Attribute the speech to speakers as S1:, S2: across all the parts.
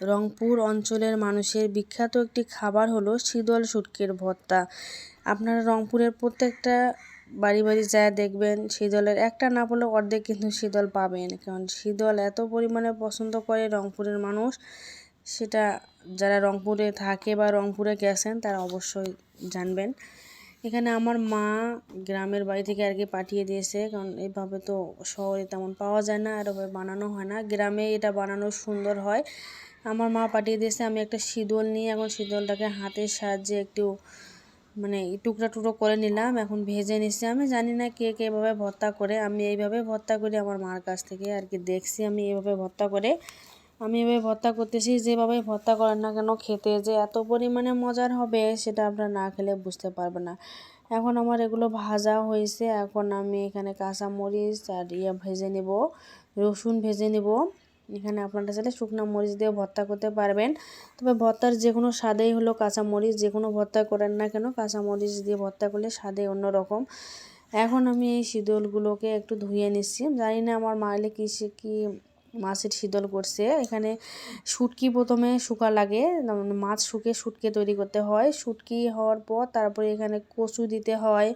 S1: রংপুর অঞ্চলের মানুষের বিখ্যাত একটি খাবার হলো শীতল শুটকির ভর্তা। আপনারা রংপুরের প্রত্যেকটা বাড়ি বাড়ি যায় দেখবেন শীতলের। একটা না পড়লেও অর্ধেক কিন্তু শীতল পাবেন, কারণ শীতল এত পরিমাণে পছন্দ করে রংপুরের মানুষ। সেটা যারা রংপুরে থাকে বা রংপুরে গেছেন তারা অবশ্যই জানবেন। এখানে আমার মা গ্রামের বাড়ি থেকে আর কি পাঠিয়ে দিয়েছে। কারণ এভাবে তো শহরে তেমন পাওয়া যায় না, আর ওভাবে বানানো হয় না। গ্রামে এটা বানানো সুন্দর হয়। আমার মা পাঠিয়ে দিয়েছে, আমি একটা শীতল নিয়ে এখন শীতলটাকে হাতের সাহায্যে একটু মানে টুকরা টুকরো করে নিলাম। এখন ভেজে নিচ্ছি আমি জানি না কে কে এভাবে ভর্তা করে। আমি এইভাবে ভর্তা করি, আমার মার কাছ থেকে আর কি দেখছি আমি এইভাবে ভর্তা করে। আমি এভাবে ভর্তা করতেছি, যেভাবে ভর্তা করেন না কেন খেতে যে এত পরিমাণে মজার হবে সেটা আপনারা না খেলে বুঝতে পারবে না। এখন আমার এগুলো ভাজা হয়েছে, এখন আমি এখানে কাঁচা মরিচ আর ইয়ে ভেজে নেব, রসুন ভেজে নেব। এখানে আপনারা চাইলে শুকনো মরিচ দিয়ে ভর্তা করতে পারবেন। তবে ভর্তার যে কোনো স্বাদেই হলো কাঁচা মরিচ যে কোনো ভর্তা করেন না কেন কাঁচা মরিচ দিয়ে ভর্তা করলে স্বাদে অন্যরকম। এখন আমি এই শীতলগুলোকে একটু ধুয়ে নিচ্ছি। জানি না আমার মাইলে কী কী মাছের শীতল করছে। এখানে শুটকি প্রথমে শুকা লাগে মানে মাছ শুকে শুটকে তৈরি করতে হয়। শুটকি হওয়ার পর তারপরে এখানে কচু দিতে হয়,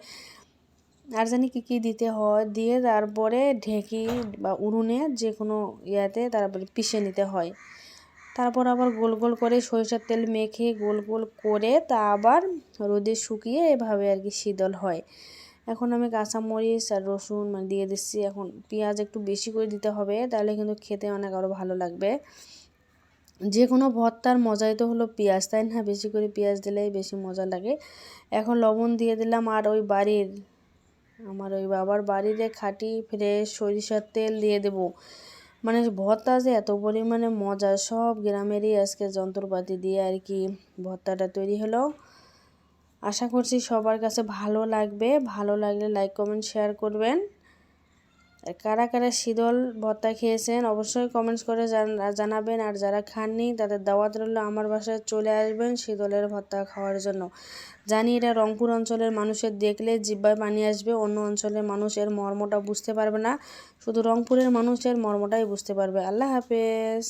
S1: আর জানি কী কী দিতে হয়। দিয়ে তারপরে ঢেঁকি বা উনুনে যে কোনো ইয়াতে তারপরে পিষে নিতে হয়। তারপর আবার গোল গোল করে সরিষার তেল মেখে গোল গোল করে তা আবার রোদে শুকিয়ে এভাবে আর কি শীতল হয়। এখন আমি কাঁচামরিচ আর রসুন মানে দিয়ে দিচ্ছি। এখন পেঁয়াজ একটু বেশি করে দিতে হবে, তাহলে কিন্তু খেতে অনেক আরও ভালো লাগবে। যে কোনো ভর্তার মজাই তো হলো পেঁয়াজ, তাই না? বেশি করে পেঁয়াজ দিলেই বেশি মজা লাগে। এখন লবণ দিয়ে দিলাম আর ওই বাড়ির, আমার ওই বাবার বাড়িতে খাঁটি ফ্রেশ সরিষার তেল দিয়ে দেব। মানে ভর্তা যে এত পরিমাণে মজা, সব গ্রামেরই আজকে যন্ত্রপাতি দিয়ে আর কি ভর্তাটা তৈরি হলো। আশা করছি সবার কাছে ভালো লাগবে। ভালো লাগলে লাইক কমেন্ট শেয়ার করবেন। কারা কারা শীতল ভর্তা খেয়েছেন অবশ্যই কমেন্টস করে জানাবেন। আর যারা খাননি, তাদের দাওয়াত রইল আমার বাসায় চলে আসবেন শীতলের ভর্তা খাওয়ার জন্য। জানি এটা রংপুর অঞ্চলের মানুষের দেখলে জিব্বায় পানি আসবে, অন্য অঞ্চলের মানুষের মর্মটা বুঝতে পারবে না। শুধু রংপুরের মানুষের মর্মটাই বুঝতে পারবে। আল্লাহ হাফেজ।